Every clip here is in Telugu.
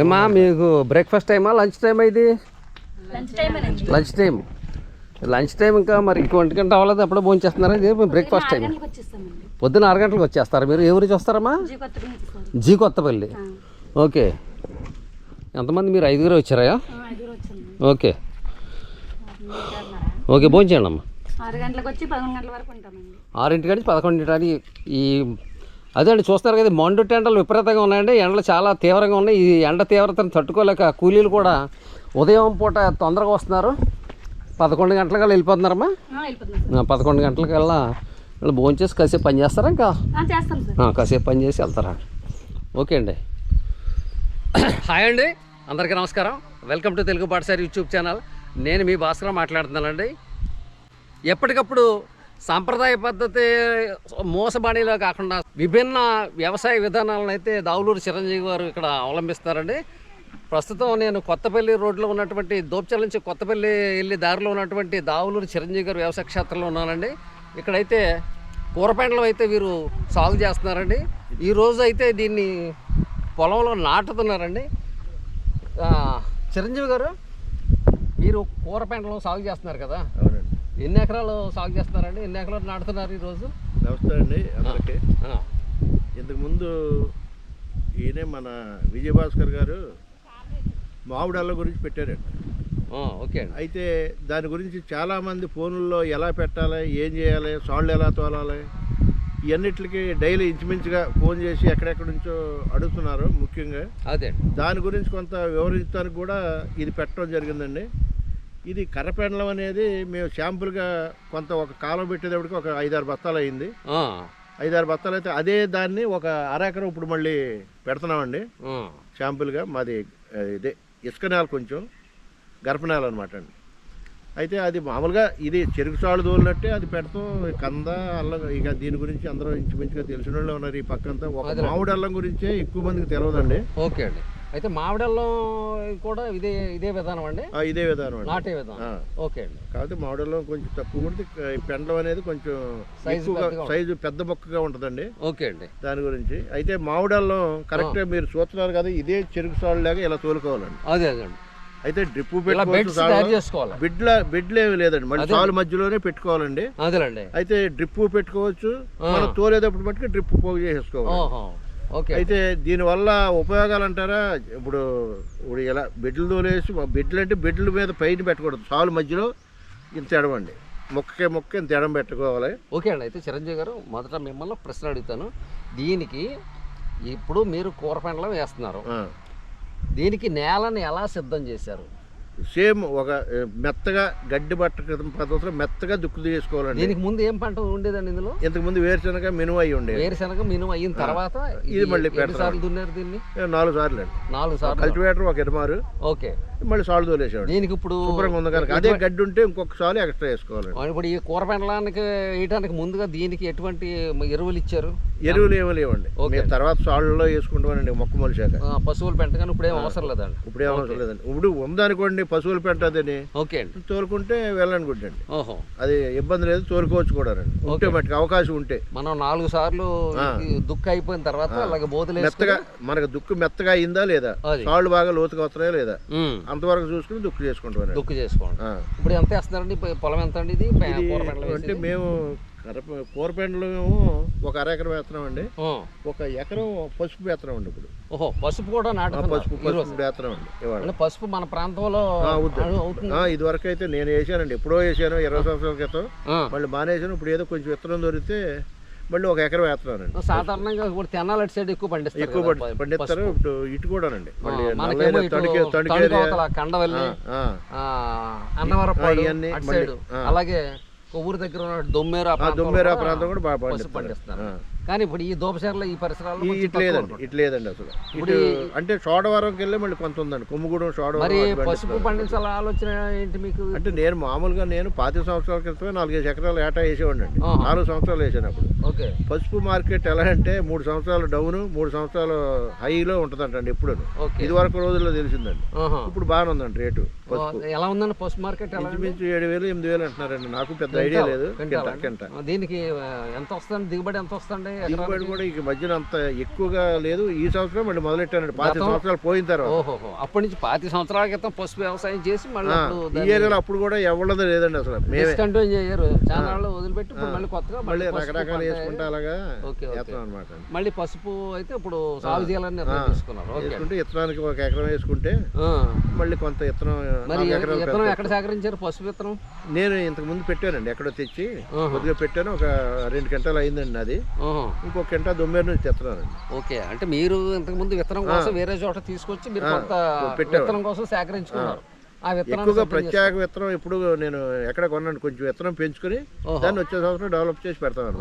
ఏమా మీకు బ్రేక్ఫాస్ట్ టైమా లంచ్ టైమా ఇది? Lunch time lunch time lunch time ఇంకా మరి ఇంకో ఒంటి గంట అవ్వలేదు అప్పుడే భోజనం చేస్తున్నారా ఇది? బ్రేక్ఫాస్ట్ టైం పొద్దున్న ఆరు గంటలకు వచ్చేస్తారు మీరు? ఎవరు నుంచి వస్తారమ్మా? జీ కొత్తపల్లి ఓకే. ఎంతమంది మీరు? ఐదుగురు వచ్చారా ఓకే. ఓకే భోజనం చేయండి అమ్మా ఆరు గంటలకు వచ్చి పదకొండు గంటల వరకు ఉంటామండి. ఆరింటి నుంచి పదకొండింటి ఈ అదే అండి చూస్తారు కదా మండు ఎండలు విపరీతంగా ఉన్నాయండి. ఎండలు చాలా తీవ్రంగా ఉన్నాయి. ఈ ఎండ తీవ్రతను తట్టుకోలేక కూలీలు కూడా ఉదయం పూట తొందరగా వస్తున్నారు. పదకొండు గంటలకల్లా వెళ్ళిపోతున్నారమ్మా? పదకొండు గంటలకల్లా వీళ్ళు భోజనం చేసి కాసేపు పని చేస్తారా ఇంకా? సార్ ఆ, చేస్తాం సార్. ఆ, కాసేపు పని చేసి వెళ్తారా? ఓకే అండి. హాయ్ అండి అందరికీ నమస్కారం. వెల్కమ్ టు తెలుగు పాఠశాల యూట్యూబ్ ఛానల్. నేను మీ భాస్కర్ మాట్లాడుతున్నానండి. ఎప్పటికప్పుడు సాంప్రదాయ పద్ధతి మోసబాణిలో కాకుండా విభిన్న వ్యవసాయ విధానాలను అయితే దావులూరు చిరంజీవి గారు ఇక్కడ అవలంబిస్తారండి. ప్రస్తుతం నేను కొత్తపల్లి రోడ్లో ఉన్నటువంటి దోప్చల నుంచి కొత్తపల్లి వెళ్ళి దారిలో ఉన్నటువంటి దావులూరు చిరంజీవి గారు వ్యవసాయ క్షేత్రంలో ఉన్నానండి. ఇక్కడైతే కూరపెండలం అయితే వీరు సాగు చేస్తున్నారండి. ఈరోజు అయితే దీన్ని పొలంలో నాటుతున్నారండి. చిరంజీవి గారు మీరు కూరపెండలం సాగు చేస్తున్నారు కదా? ఎన్ని ఎకరాలు సాగు చేస్తున్నారండి? ఎన్ని ఎకరాలు నాటుతున్నారు ఈరోజు? నమస్తే అండి అందరికీ. ఇంతకుముందు ఈయనే మన విజయభాస్కర్ గారు మామిడాళ్ళ గురించి పెట్టారండి ఓకే అండి. అయితే దాని గురించి చాలామంది ఫోన్లలో ఎలా పెట్టాలి ఏం చేయాలి సాళ్ళు ఎలా తోలాలి ఇవన్నిటికి డైలీ ఇంచుమించుగా ఫోన్ చేసి ఎక్కడెక్కడి నుంచో అడుగుతున్నారు ముఖ్యంగా. అదే అండి. దాని గురించి కొంత వివరించడానికి కూడా ఇది పెట్టడం జరిగిందండి. ఇది కర్రపెండలం అనేది మేము శాంపుల్గా కొంత ఒక కాలం పెట్టేటప్పటికి ఒక ఐదారు బస్తాలు అయింది. ఐదారు బస్తాలు అయితే అదే దాన్ని ఒక అరెకరం ఇప్పుడు మళ్ళీ పెడుతున్నామండి. ఆ, శాంపుల్గా మాది ఇదే ఇసుక నేల కొంచెం గర్భ నేల అనమాట అండి. అయితే అది మామూలుగా ఇది చెరుకు సాడు తోలినట్టే అది పెడతాం కంద అల్లం ఇక దీని గురించి అందరూ ఇంచుమించుగా తెలిసిన వాళ్ళు ఉన్నారు ఈ పక్కంతా. ఒక. మామిడి అల్లం గురించే ఎక్కువ మందికి తెలియదండి ఓకే అండి. అయితే మామిడల్లో కూడా ఇదే ఇదే విధానం అండి? ఇదే విధానం అండి. నాటే విధానం. ఓకే అండి. కాకపోతే మామిడిలో కొంచెం తక్కువ ఉంటుంది పెండలం అనేది కొంచెం సైజు. సైజు పెద్ద మొక్కగా ఉంటుందండి. ఓకే అండి. దాని గురించి. అయితే మామిడాల్లో కరెక్ట్గా మీరు చూస్తున్నారు కదా ఇదే చెరుకు సాడు లాగా ఇలా తోలుకోవాలండి. అదే అదే అండి. అయితే డ్రిప్. చేసుకోవాలి. బిడ్ల బిడ్లు ఏమి లేదండి. మళ్ళీ. సాలు మధ్యలోనే పెట్టుకోవాలండి. అదేనండి అయితే డ్రిప్ పెట్టుకోవచ్చు. మనం తోలేటప్పుడు మట్టుకు డ్రిప్ పోగు చేసేసుకోవాలి. ఓకే అయితే దీనివల్ల ఉపయోగాలు అంటారా? ఇప్పుడు ఇప్పుడు ఇలా బిడ్డలు తోలేసి బిడ్డలు అంటే బిడ్డల మీద పైన పెట్టకూడదు. సాలు మధ్యలో ఇంత ఎడమండి మొక్కకే మొక్క ఇంత ఎడం పెట్టుకోవాలి. ఓకే అండి. అయితే చిరంజీవి గారు మొదట మిమ్మల్ని ప్రశ్న అడుగుతాను. దీనికి ఇప్పుడు మీరు కూరపెండలం వేస్తున్నారు. ఆ. దీనికి నేలని ఎలా సిద్ధం చేశారు? సేమ్ ఒక మెత్తగా గడ్డి బట్ట క్రితం పద్ధతిలో మెత్తగా దుక్కు చేసుకోవాలండి దీనికి ముందు ఏం పంట ఉండేదండి ఇందులో? ఇంతకు ముందు వేరుశనగ మినుము అయ్యి ఉండేది వేరుశనగ మినుము అయిన తర్వాత ఇది మళ్ళీ. సార్లు దున్నారు దీన్ని? నాలుగు సార్లు అండి. నాలుగు సార్లు. కల్టివేటర్ ఒక ఎడమారు ఓకే. మళ్ళీ సాలు తోలేసేవాడు. దీనికి ఇప్పుడు శుభ్రంగా ఉంది కనుక. అదే గడ్డి ఉంటే ఇంకొక సాలు ఎక్స్ట్రా వేసుకోవాలండి ఇప్పుడు ఈ కూర పెండలానికి వేయడానికి ముందుగా దీనికి ఎటువంటి ఎరువులు ఇచ్చారు? ఎరువులు ఏమీ లేవండి. మీరు తర్వాత సాళ్ళలో వేసుకుంటామండి మొక్క మొలిశాక ఆ, పశువుల పెంట కానీ ఇప్పుడు ఏం అవసరం లేదండి. ఇప్పుడు ఏమవసరం లేదండి. ఇప్పుడు ఉందనుకోండి పశువులు పెట్టదని ఓకే అండి. తోలుకుంటే వెళ్ళండి గుడ్డండి. ఓహో. అది ఇబ్బంది లేదు తోలుకోవచ్చు కూడా రండి. ఉంటే. మట్టుకు అవకాశం ఉంటే. మనం నాలుగు సార్లు దుక్కు అయిపోయిన తర్వాత అలాగే బోధలు మెత్తగా మనకు దుక్కు మెత్తగా అయిందా లేదా. సాళ్ళు బాగా లోతుగా వస్తున్నాయా లేదా? అంతవరకు చూసుకుని దుక్కు చేసుకుంటామండి దుక్కు చేసుకోండి. ఇప్పుడు ఎంత వేస్తున్నారండి? పొలం ఎంత అండి ఇది అంటే? మేము కరప కూరపెండలు ఒక అర ఎకరం వేస్తున్నామండి ఒక ఎకరం పసుపు వేస్తున్నామండి ఇప్పుడు. ఓహో పసుపు కూడా నాటుతున్నారు పసుపు. పసుపు వేస్తున్నామండి పసుపు మన ప్రాంతంలో ఇది వరకు అయితే నేను వేసానండి. ఎప్పుడో వేసాను ఇరవై సంవత్సరాల క్రితం. మళ్ళీ మానేసాను. ఇప్పుడు ఏదో కొంచెం విత్తనం దొరికితే మళ్ళీ ఒక ఎకరం వేస్తున్నానండి సాధారణంగా ఇప్పుడు తెనాలి అటు సైడ్ ఎక్కువ పండిస్తారు ఎక్కువ పండిస్తారు. ఇప్పుడు ఇటు కూడానండి. కండవల్లి అన్నవరపాడు. అలాగే కొవ్వూరు దగ్గర ఉన్న దొమ్మేరు దుమ్మేరా ప్రాంతం కూడా బాగా పండిస్తారు. కానీ ఇప్పుడు ఈ దోపశాలలో ఈ పరిసరాల్లో ఈ కొంచెం ఇటు తక్కువ లేదండి ఉంటుంది. ఇటు లేదండి అసలు. ఇప్పుడు అంటే చోడవరంకి వెళ్ళి మళ్ళీ కొంత ఉందండి. కొమ్ముగూడెం మరి అటు పసుపు. పండించాల ఆలోచన ఏంటి మీకు? అంటే నేను మామూలుగా నేను పాతి సంవత్సరాల క్రితమే నాలుగైదు ఎకరాలు ఏటా వేసేవాడిని అండి. నాలుగు సంవత్సరాలు వేసాను అప్పుడు ఓకే. పసుపు మార్కెట్ ఎలా అంటే మూడు సంవత్సరాలు డౌన్ మూడు సంవత్సరాలు హైలో ఉంటుందంటండి ఎప్పుడు ఇది వరకు రోజుల్లో తెలిసిందండి. ఇప్పుడు బాగానే ఉందండి రేటు. ఎలా ఉందండి పసుపు మార్కెట్? ఇంచుమించు ఏడు వేలు ఎనిమిది వేలు అంటున్నారండి. నాకు పెద్ద ఐడియా లేదు. కింట దీనికి ఎంత వస్తుంది? దిగుబడి ఎంత వస్తుంది? దిగుబడి కూడా ఈ మధ్యన అంత ఎక్కువగా లేదు. ఈ సంవత్సరం మళ్ళీ మొదలెట్టానండి. పాతి సంవత్సరాలు పోయిన తర్వాత. ఓహో అప్పటి నుంచి పాతి సంవత్సరాల క్రితం పసుపు వ్యవసాయం చేసి మళ్ళీ ఈ ఏరియాలో అప్పుడు కూడా ఎవరిది లేదండి అసలు. మేమే. చేయరు. చాలా వదిలిపెట్టి మళ్ళీ కొత్తగా మళ్ళీ పసుపు రకరకాలు వేసుకుంటే అలాగా అనమాట మళ్ళీ పసుపు అయితే ఇప్పుడు సాగు చేయాలని తీసుకున్నారు ఇత్తనానికి ఒక ఎకరం వేసుకుంటే. మళ్ళీ కొంత ఇత్తనం మరి విత్తనం. ఎక్కడ సేకరించారు? పసుపు విత్తనం? నేను ఇంతకు ముందు పెట్టానండి ఎక్కడో తెచ్చి. కొద్దిగా పెట్టాను ఒక రెండు గంటలు అయిందండి అది ఆహా. ఇంకొక గంట దొమ్మేరు నుంచి తెస్తున్నానండి ఓకే అంటే మీరు ఇంతకు ముందు విత్తనం కోసం వేరే చోట తీసుకొచ్చి మీరు కొంత. విత్తనం కోసం సేకరించుకున్నారు. ఎక్కువగా ప్రత్యేక విత్తనం ఇప్పుడు నేను ఎక్కడ కొన్నాను కొంచెం విత్తనం పెంచుకుని. దాన్ని వచ్చే సంవత్సరం డెవలప్ చేసి పెడతాను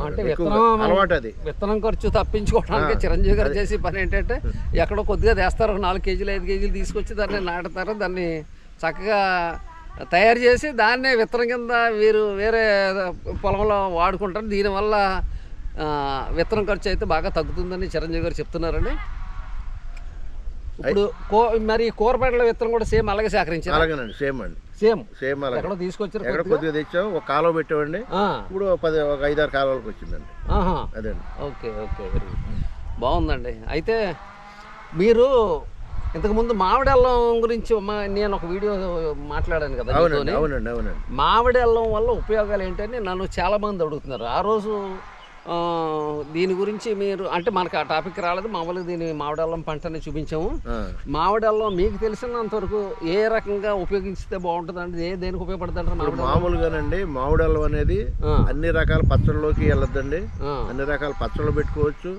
అలవాటు అది. విత్తనం ఖర్చు తప్పించుకోవడానికి చిరంజీవి గారు చేసే పని ఏంటంటే ఎక్కడో కొద్దిగా తెస్తారు ఒక నాలుగు కేజీలు ఐదు కేజీలు తీసుకొచ్చి దాన్ని నాటుతారు దాన్ని చక్కగా తయారు చేసి దాన్నే విత్తనం కింద వీరు వేరే పొలంలో వాడుకుంటారు. దీనివల్ల విత్తనం ఖర్చు అయితే బాగా తగ్గుతుందని చిరంజీవి గారు చెప్తున్నారండి. ఇప్పుడు కో మరి కూరపేటల విత్తనం కూడా సేమ్ అలాగే సేకరించారు? అలాగేనండి సేమ్ అండి. సేమ్. సేమ్ అలాగే. ఎక్కడో తీసుకొచ్చారు ఎక్కడ కొద్దిగా? తెచ్చాం ఒక కాలువ పెట్టామండి. ఇప్పుడు పది ఒక ఐదారు కాలువలకు వచ్చిందండి. అదండి ఓకే ఓకే వెరీ గుడ్. బాగుందండి. అయితే మీరు ఇంతకుముందు మామిడి అల్లం గురించి నేను ఒక వీడియో మాట్లాడాను కదా అవునండి. అవునండి అవునండి. మామిడి అల్లం వల్ల ఉపయోగాలు ఏంటని నన్ను చాలా మంది అడుగుతున్నారు. ఆ రోజు దీని గురించి మీరు అంటే మనకు ఆ టాపిక్ రాలేదు మామూలుగా దీని మామిడి అల్లం పంటని చూపించాము. ఆ. మామిడి అల్లం మీకు తెలిసినంత వరకు ఏ రకంగా ఉపయోగిస్తే బాగుంటుంది అంటే ఏ దేనికి ఉపయోగపడుతుంది? మామూలుగానండి మామిడి అల్లం అనేది అన్ని రకాల పచ్చళ్ళలోకి వెళ్ళొద్దండి. అన్ని రకాల పచ్చళ్ళు పెట్టుకోవచ్చు.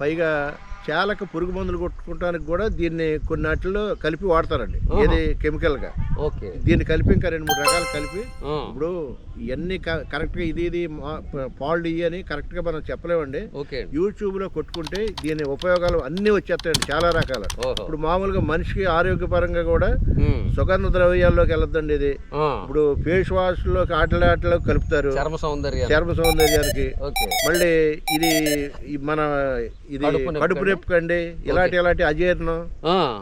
పైగా చాలకు పురుగు మందులు కొట్టుకోవడానికి కూడా దీన్ని కొన్ని వాటిల్లో కలిపి వాడతారండి. ఏది కెమికల్గా ఓకే. దీన్ని కలిపి ఇంకా రెండు మూడు రకాలు కలిపి ఇప్పుడు ఇవన్నీ కరెక్ట్గా ఇది ఇది పాల్డ్ ఇవి అని కరెక్ట్గా మనం చెప్పలేమండి. యూట్యూబ్లో కొట్టుకుంటే దీని ఉపయోగాలు అన్ని వచ్చేస్తాయండి చాలా రకాలు. ఇప్పుడు మామూలుగా మనిషికి ఆరోగ్యపరంగా కూడా సుగంధ ద్రవ్యాల్లోకి వెళ్ళొద్దండి ఇది. ఇప్పుడు ఫేస్ వాష్లోకి ఆటల ఆటలో కలుపుతారు. చర్మ సౌందర్యం చర్మ సౌందర్యానికి. మళ్ళీ ఇది మన ఇది కడుపు నొప్పికండి ఇలాంటి ఇలాంటి అజీర్ణం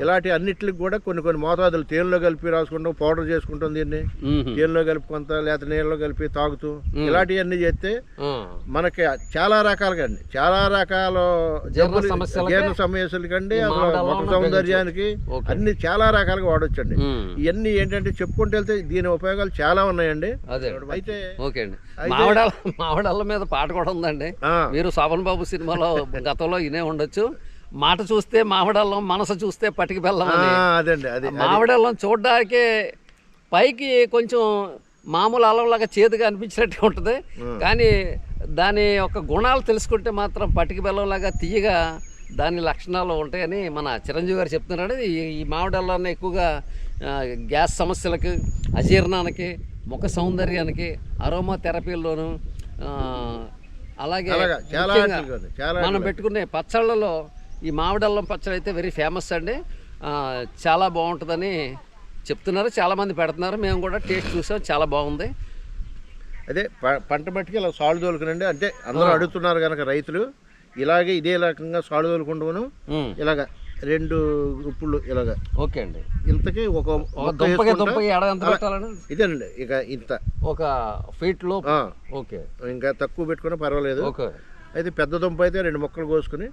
ఇలాంటి అన్నిటికి కూడా కొన్ని కొన్ని మోతాదులు తేనెలో కలిపి రాసుకుంటాం పౌడర్ చేసుకుంటాం దీన్ని. తేనెలో కలిపి కొంత లేకపోతే నీళ్ళలో కలిపి తాగుతూ. ఇలాంటివన్నీ చేస్తే మనకి చాలా రకాలుగా అండి చాలా రకాల జీర్ణ సమస్యలకండి అసలు మామిడి ముఖ సౌందర్యానికి. అన్ని చాలా రకాలుగా వాడొచ్చండి. ఇవన్నీ ఏంటంటే చెప్పుకుంటూ వెళ్తే దీని ఉపయోగాలు చాలా ఉన్నాయండి. అయితే ఓకే అండి. మామిడాల మీద పాట కూడా ఉందండి. మీరు శోభన్ బాబు సినిమాలో గతంలో ఇనే ఉండొచ్చు. మాట చూస్తే మామిడల్లం మనసు చూస్తే పటికి బెల్లం అదండి అది మామిడల్లం చూడడానికి పైకి కొంచెం మామూలు అల్లంలాగా చేదుగా అనిపించినట్టు ఉంటుంది. కానీ దాని యొక్క గుణాలు తెలుసుకుంటే మాత్రం పటికి బెల్లంలాగా తీయగా దాని లక్షణాలు ఉంటాయని మన చిరంజీవి గారు చెప్తున్నాడు ఈ ఈ మామిడి అల్లాన్ని ఎక్కువగా గ్యాస్ సమస్యలకి అజీర్ణానికి ముఖ సౌందర్యానికి అరోమా థెరపీల్లోను ఆ, అలాగే మనం. పెట్టుకునే పచ్చళ్ళలో ఈ మామిడల్లం పచ్చడి అయితే వెరీ ఫేమస్ అండి. చాలా బాగుంటుందని చెప్తున్నారు చాలామంది పెడుతున్నారు. మేము కూడా టేస్ట్ చూసాం చాలా బాగుంది. అదే ప- పంట మట్టికి ఇలా సాలు తోలుకునండి. అంటే అందరూ అడుగుతున్నారు కనుక రైతులు ఇలాగే ఇదే రకంగా సాలు తోలుకుంటాను ఇలాగ రెండు ఉప్పులు ఇలాగ. ఓకే అండి. ఇంతకి ఒక ఇదేనండి ఇక ఇంత. ఒక ఫీట్లో ఓకే. ఇంకా తక్కువ పెట్టుకున్నా పర్వాలేదు. ఓకే. అయితే పెద్ద దుంప అయితే రెండు మొక్కలు కోసుకుని.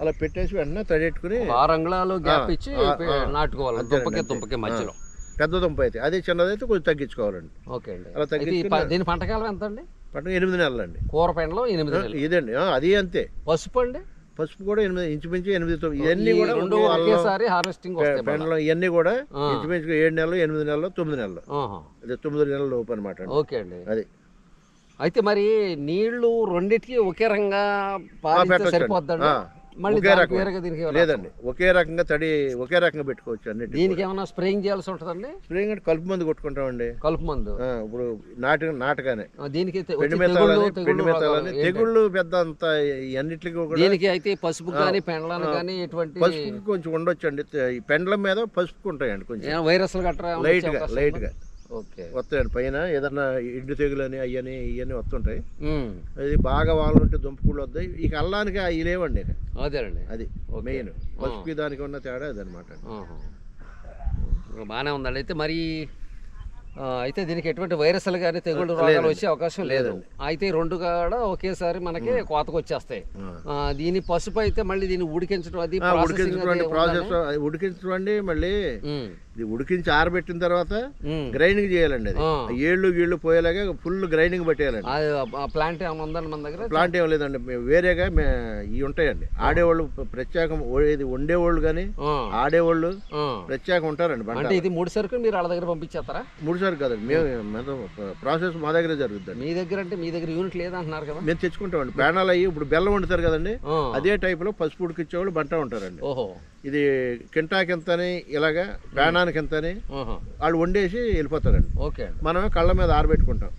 అలా పెట్టేసి వెంటనే తడెట్టుకుని ఒక ఆరు అంగుళాలు గ్యాప్ ఆ, ఇచ్చి. నాటుకోవాలి. దుంపకి మధ్యలో. పెద్ద దుంప అయితే. అదే చిన్నదైతే కొంచెం తగ్గించుకోవాలండి. ఓకే అండి. అలా ప- దీని పంటకాలం ఎంత అండి పంట ఎనిమిది నెలలు అండి కూర పెండలో ఎనిమిది నెలలు. ఇదండి. అది అంతే. పసుపు అండి? పసుపు కూడా ఎనిమిది ఇంచుమించు ఎనిమిది తొమ్మిది ఇవన్నీ కూడా రెండు ఒకేసారి హార్వెస్టింగ్. పెండలం ఇవన్నీ కూడా ఆ. ఇంచుమించుగా ఏడు నెలలు ఎనిమిది నెలలు తొమ్మిది నెలలు. అదే తొమ్మిది నెలల లోపు అనమాట ఓకే అండి. అది. అయితే మరి నీళ్ళు రెండిటికి ఒకే పెట్టొచ్చండి. సరిపోద్దండి. మళ్ళీ లేదండి. ఒకే రకంగా తడి ఒకే రకంగా పెట్టుకోవచ్చు అన్నిటి దీనికి ఏమైనా స్ప్రేయింగ్ చేయాల్సి ఉంటుందండి? స్ప్రేయింగ్ అంటే కలుపు మందు కొట్టుకుంటామండి. కలుపు మందు. ఇప్పుడు నాట నాటగానే దీనికి తెగుళ్ళు- పెద్ద అంత అన్నిటికీ దీనికి అయితే పసుపు కానీ పెండలాన్ని కానీ ఎటువంటి పసుపుకి కొంచెం ఉండొచ్చండి. ఈ పెండలం మీద పసుపు ఉంటాయండి కొంచెం. వైరస్లు గట్రా లైట్ వస్తాయండి. పైన ఏదన్నా ఇండు తెగులని అయ్యని ఇవన్నీ వస్తుంటాయి. అది బాగా వాళ్ళు ఉంటే దుంపకూళ్ళు వస్తాయి ఇక అల్లానికి అవి లేవండి అదేనండి. అది. మెయిన్. పసుపుకి దానికి ఉన్న తేడా అదనమాట. బాగానే ఉందండి. అయితే మరి అయితే దీనికి ఎటువంటి వైరస్లు కానీ తెగుళ్ళు రోగాలు వచ్చే అవకాశం లేదు. అయితే రెండు కూడా ఒకేసారి మనకి కోతకు వచ్చేస్తాయి దీని పసుపు అయితే మళ్ళీ దీన్ని ఉడికించడం అది ఉడికించడం ప్రాసెస్ ఉడికించడం మళ్ళీ ఇది ఉడికించి ఆరబెట్టిన తర్వాత. గ్రైండింగ్ చేయాలండి అది. ఏళ్ళు గీళ్ళు పోయేలాగా ఫుల్ గ్రైండింగ్ పట్టేయాలండి. ప్లాంట్ ఏమైనా ఉందండి మన దగ్గర? ప్లాంట్ ఏం లేదండి. వేరేగా ఇవి ఉంటాయండి. ఆడేవాళ్ళు ప్రత్యేకం ఇది వండేవాళ్ళు కానీ ఆడేవాళ్ళు. ప్రత్యేకం ఉంటారండి అంటే ఇది మూడు సరుకులు మీరు వాళ్ళ దగ్గర పంపించేస్తారా? మూడు సార్లు కదండి. మేము ప్రాసెస్ మా దగ్గరే జరుగుతుందండి. మీ దగ్గర అంటే మీ దగ్గర యూనిట్ లేదంటున్నారు కదా? మేము తెచ్చుకుంటామండి. పేనాలు అయ్యి ఇప్పుడు బెల్లం వండుతారు కదండి. అదే టైపులో పసుపు ఉడికిచ్చేవాళ్ళు బంట ఉంటారండి. ఓహో. ఇది కింటాకి ఎంతని ఇలాగా పేనానికి ఎంతని ఓహో వాళ్ళు వండేసి వెళ్ళిపోతారండి. ఓకే మనమే కళ్ళ మీద ఆరబెట్టుకుంటాం.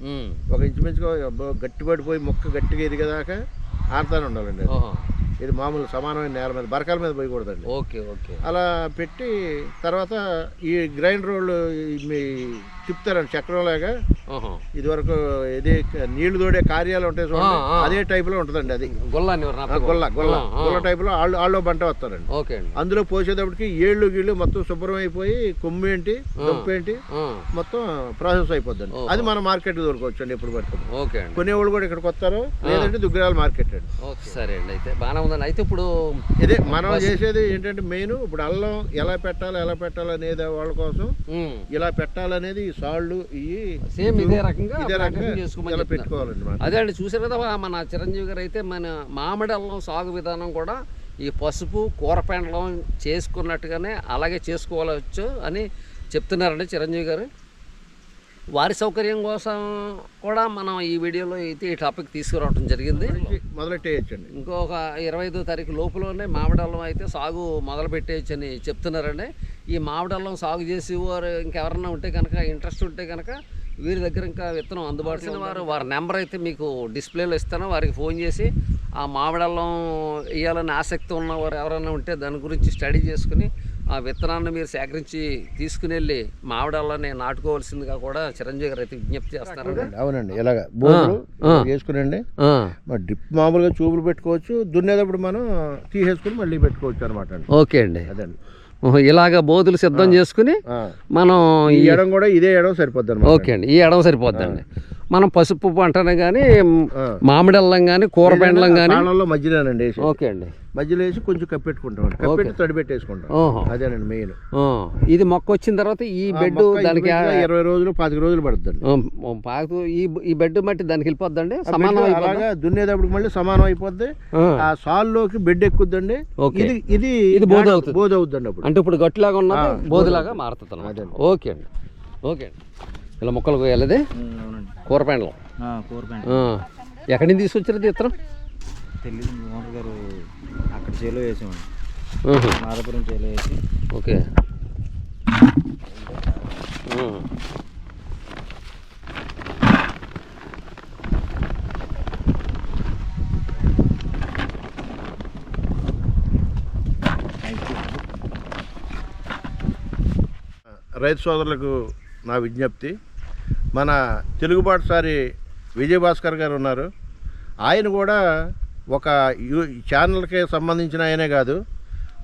ఒక ఇంచుమించుగా అబ్బో గట్టి పడిపోయి మొక్క గట్టిగా ఎదిగేదాకా ఆరుతానే ఉండాలండి ఇది మామూలు సమానమైన నేల మీద బరకాల మీద పోయకూడదండి. Okay okay. అలా పెట్టి తర్వాత ఈ గ్రైండర్ వాళ్ళు ఈ మీ తిప్పుతారండి చక్రంలాగా. ఇది వరకు ఇది నీళ్ళు తోడే కార్యాలు ఉంటాయి చూడండి. అదే టైపులో ఉంటుందండి అది? గొల్ల గొల్ల. గొల్ల టైపులో ఆళ్ళు ఆళ్ళు బంట వస్తారండి. ఓకే అండి. అందులో పోసేటప్పటికి ఏళ్ళు గీళ్ళు మొత్తం శుభ్రం అయిపోయి కొమ్ము ఏంటి దొప్పు ఏంటి మొత్తం ప్రాసెస్ అయిపోద్దండి. అది మన మార్కెట్ దొరకవచ్చు అండి ఎప్పుడు పడుతుంది ఓకే కొనేవాళ్ళు కూడా ఇక్కడికి వస్తారు లేదంటే దుగ్గరాల మార్కెట్ అండి. సరే అండి అయితే బాగానే ఉందండి. అయితే ఇప్పుడు ఇదే మనం చేసేది ఏంటంటే మెయిన్ ఇప్పుడు అల్లం ఎలా పెట్టాలి ఎలా పెట్టాలి అనేది వాళ్ళ కోసం. ఇలా పెట్టాలనేది ఈ సాళ్ళు ఇవి సేమ్ ఇదే రకంగా ఇదే రకంగా చేసుకోమని ఇలా చెప్తున్నారు. పెట్టుకోవాలండి మాట అదే అండి చూసారు కదా మన చిరంజీవి గారు అయితే మన మామిడి అల్లం సాగు విధానం కూడా ఈ పసుపు కూరపెండలం చేసుకున్నట్టుగానే అలాగే చేసుకోవచ్చు అని చెప్తున్నారండి చిరంజీవి గారు. వారి సౌకర్యం కోసం కూడా మనం ఈ వీడియోలో అయితే ఈ టాపిక్ తీసుకురావడం జరిగింది. మొదలెట్టేయచ్చండి. ఇంకొక ఇరవై ఐదో తారీఖు లోపులోనే మామిడల్లం అయితే సాగు మొదలు పెట్టేయచ్చని చెప్తున్నారండి. ఈ మామిడల్లం సాగు చేసి వారు ఇంకెవరన్నా ఉంటే కనుక ఇంట్రెస్ట్ ఉంటే కనుక వీరి దగ్గర ఇంకా విత్తనం అందుబాటులో వారు వారి నెంబర్ అయితే మీకు డిస్ప్లేలో ఇస్తాను. వారికి ఫోన్ చేసి ఆ మామిడల్లం వేయాలని ఆసక్తి ఉన్న వారు ఎవరైనా ఉంటే దాని గురించి స్టడీ చేసుకుని ఆ విత్తనాన్ని మీరు సేకరించి తీసుకుని వెళ్ళి మామిడల్లాన్ని నాటుకోవాల్సిందిగా కూడా చిరంజీవి గారు అయితే విజ్ఞప్తి చేస్తారండి. అవునండి ఇలాగ బోర్లు ఆ. వేసుకునండి. మరి డ్రిప్ మామూలుగా చూపులు పెట్టుకోవచ్చు. దున్నేటప్పుడు మనం తీసేసుకుని మళ్ళీ పెట్టుకోవచ్చు అనమాట ఓకే అండి. అదండి. ఓహో, ఇలాగ బోధులు సిద్ధం చేసుకుని. మనం ఈ ఎడం కూడా ఇదే ఎడం సరిపోద్ది ఓకే అండి. ఈ ఎడవ సరిపోద్దండి. మనం పసుపు పంటనే కానీ. మామిడి అల్లం కానీ కూర పెండలం కానీ మధ్యలోనండి ఓకే అండి. మధ్యలో వేసి కొంచెం కప్పెట్టుకుంటాం కప్పెట్టి తడి పెట్టేసుకుంటాం ఓహో. అదేనండి మెయిన్. ఇది మొక్క వచ్చిన తర్వాత ఈ బెడ్ దానికి ఇరవై రోజులు పాతిక రోజులు పాకు ఈ ఈ బెడ్ మట్టి దానికి వెళ్ళిపోద్దండి? సమానం? అలాగా దున్నేటప్పుడు మళ్ళీ సమానం అయిపోద్ది. ఆ, సాల్లోకి బెడ్ ఎక్కుద్దండి. ఇది ఇది ఇది బోధ అవుతుంది. బోధ అవుతుందండి అప్పుడు. అంటే ఇప్పుడు గట్టిలాగా ఉన్నది ఆ, బోధులాగా మారుతుంది. ఓకే అండి. ఓకే అండి. ఇలా మొక్కలు కోయాలది అవునండి. కూర పెండలం. కూర పెంట ఆ, ఎక్కడి నుంచి తీసుకొచ్చారు ఇత్తనం? తెలియదు మోహన్ గారు అక్కడ చేలో వేసామండి ఆహా. నాదపురం చేలో వేసి. ఓకే. రైతు సోదరులకు నా విజ్ఞప్తి మన తెలుగుబాటుసారి విజయభాస్కర్ గారు ఉన్నారు. ఆయన కూడా ఒక యూ ఛానల్కి సంబంధించిన ఆయనే కాదు.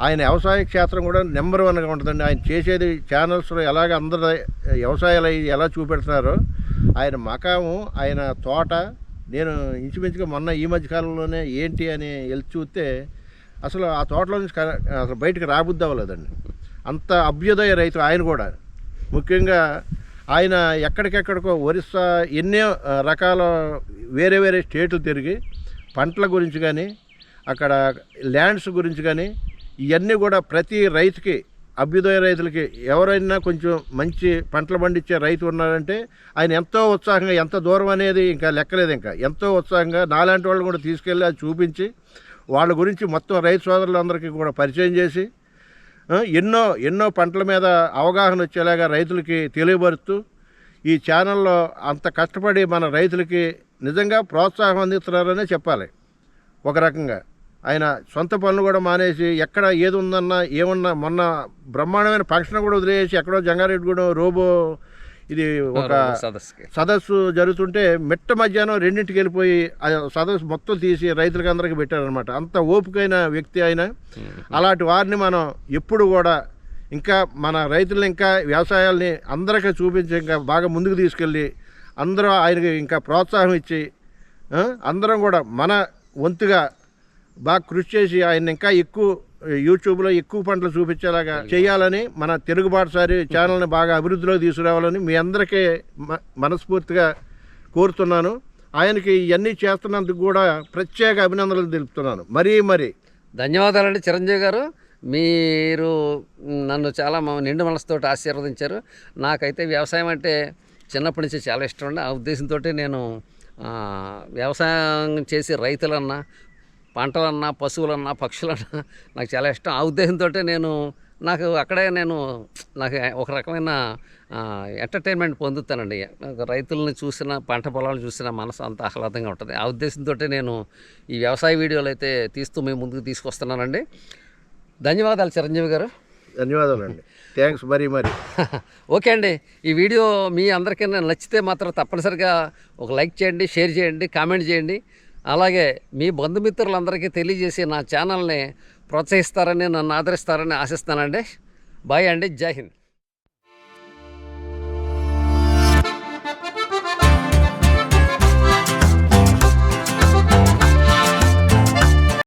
ఆయన వ్యవసాయ క్షేత్రం కూడా నెంబర్ వన్గా ఉంటుందండి. ఆయన చేసేది ఛానల్స్లో ఎలాగ అందరు వ్యవసాయాలు ఎలా చూపెడుతున్నారో ఆయన మకాము ఆయన తోట నేను ఇంచుమించుగా మొన్న ఈ మధ్య కాలంలోనే ఏంటి అని వెళ్ళి చూస్తే అసలు ఆ తోటలో నుంచి క- అసలు బయటకు రాబుద్ది అవ్వలేదండి. అంత అభ్యుదయ రైతు ఆయన కూడా. ముఖ్యంగా ఆయన ఎక్కడికెక్కడికో ఒరిస్సా ఎన్నో రకాల వేరే వేరే స్టేట్లు తిరిగి పంటల గురించి కానీ అక్కడ ల్యాండ్స్ గురించి కానీ ఇవన్నీ కూడా ప్రతి రైతుకి అభ్యుదయ రైతులకి ఎవరైనా కొంచెం మంచి పంటలు పండించే రైతు ఉన్నారంటే ఆయన ఎంతో ఉత్సాహంగా ఎంత దూరం అనేది ఇంకా లెక్కలేదు ఇంకా. ఎంతో ఉత్సాహంగా నాలాంటి వాళ్ళు కూడా తీసుకెళ్ళి అది చూపించి వాళ్ళ గురించి మొత్తం రైతు సోదరులందరికీ కూడా పరిచయం చేసి ఎన్నో ఎన్నో పంటల మీద అవగాహన వచ్చేలాగా రైతులకి తెలియబరుస్తూ ఈ ఛానల్లో అంత కష్టపడి మన రైతులకి నిజంగా ప్రోత్సాహం అందిస్తున్నారనే చెప్పాలి. ఒక రకంగా. ఆయన సొంత పనులు కూడా మానేసి ఎక్కడ ఏది ఉందన్నా ఏమన్నా మొన్న బ్రహ్మాండమైన ఫంక్షన్ కూడా వదిలేసి ఎక్కడో జంగారెడ్డిగూడెం రోబో ఇది ఒక సదస్సు జరుగుతుంటే మిట్ట మధ్యాహ్నం రెండింటికి వెళ్ళిపోయి ఆ సదస్సు మొత్తం తీసి రైతులకి అందరికీ పెట్టారనమాట అంత ఓపికైన వ్యక్తి ఆయన. అలాంటి వారిని మనం ఎప్పుడు కూడా ఇంకా మన రైతులను ఇంకా వ్యవసాయాల్ని అందరికీ చూపించి ఇంకా బాగా ముందుకు తీసుకెళ్ళి అందరూ ఆయనకి ఇంకా ప్రోత్సాహం ఇచ్చి అందరం కూడా మన వంతుగా బాగా కృషి చేసి ఆయన ఇంకా ఎక్కువ యూట్యూబ్లో ఎక్కువ పంటలు చూపించేలాగా చేయాలని మన తెలుగు పాటసారి ఛానల్ని బాగా అభివృద్ధిలో తీసుకురావాలని మీ అందరికీ మనస్ఫూర్తిగా కోరుతున్నాను. ఆయనకి ఇవన్నీ చేస్తున్నందుకు కూడా ప్రత్యేక అభినందనలు తెలుపుతున్నాను. మరీ మరీ. ధన్యవాదాలండి చిరంజీవి గారు. మీరు నన్ను చాలా నిండు మనసుతో ఆశీర్వదించారు. నాకైతే వ్యవసాయం అంటే చిన్నప్పటి నుంచి చాలా ఇష్టం అండి. ఆ ఉద్దేశంతో నేను వ్యవసాయం చేసి రైతులన్నా పంటలన్నా పశువులన్నా పక్షులన్నా నాకు చాలా ఇష్టం. ఆ ఉద్దేశంతో నేను నాకు అక్కడే నేను నాకు ఒక రకమైన ఎంటర్టైన్మెంట్ పొందుతానండి. రైతుల్ని చూసిన పంట పొలాలను చూసిన మనసు అంత ఆహ్లాదంగా ఉంటుంది. ఆ ఉద్దేశంతో నేను ఈ వ్యవసాయ వీడియోలు అయితే తీస్తూ మేము ముందుకు తీసుకొస్తున్నానండి. ధన్యవాదాలు చిరంజీవి గారు. ధన్యవాదాలండి. థ్యాంక్స్ మరీ మరీ. ఓకే అండి. ఈ వీడియో మీ అందరికీ నచ్చితే మాత్రం తప్పనిసరిగా ఒక లైక్ చేయండి షేర్ చేయండి కామెంట్ చేయండి. అలాగే మీ బంధుమిత్రులందరికీ తెలియజేసి నా ఛానల్ని ప్రోత్సహిస్తారని నన్ను ఆదరిస్తారని ఆశిస్తానండి బాయ్ అండి. జై హింద్.